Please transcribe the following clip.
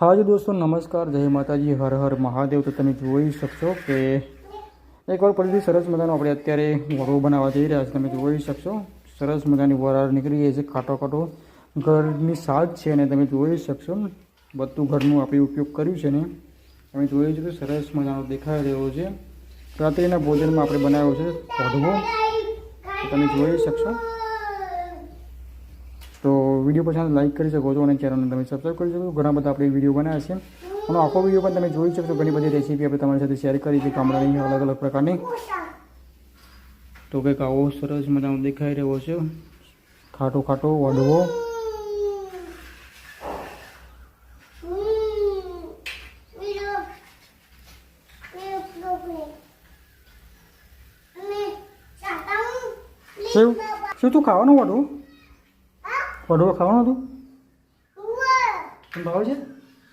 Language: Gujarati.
હાજી દોસ્તો, નમસ્કાર, જય માતાજી, હર હર મહાદેવ. તો તમે જોઈ શકશો કે એકવાર ફરીથી સરસ મજાનો આપણે અત્યારે વરો બનાવવા જઈ રહ્યા છે. તમે જોઈ શકશો, સરસ મજાની વરાળ નીકળી ગઈ છે ખાટો ખાટો ઘરની સાજ છે અને તમે જોઈ શકશો, બધું ઘરનું આપણે ઉપયોગ કર્યું છે ને. તમે જોઈ શકો સરસ મજાનો દેખાઈ રહ્યો છે. રાત્રિના ભોજનમાં આપણે બનાવ્યો છે વડવો તો તમે જોઈ શકશો. વીડિયો પસંદ લાઈક કરી શકો છો અને ચેનલને તમે સબસ્ક્રાઈબ કરી શકો ઘણા બધા આપણે વીડિયો બનાવ્યા છે. અને આખો વીડિયો પણ તમે જોઈ શકશો. ઘણી બધી રેસીપી આપણે તમારી સાથે શેર કરી છે. ગામડાની અલગ અલગ પ્રકારની. તો કંઈક આવો સરસ મજાનો દેખાઈ રહ્યો છે. ખાટો ખાટો વડવો શું? શું તું ખાવાનું વડવું વડવો ખાવાનું હતું તને ભાવે છે?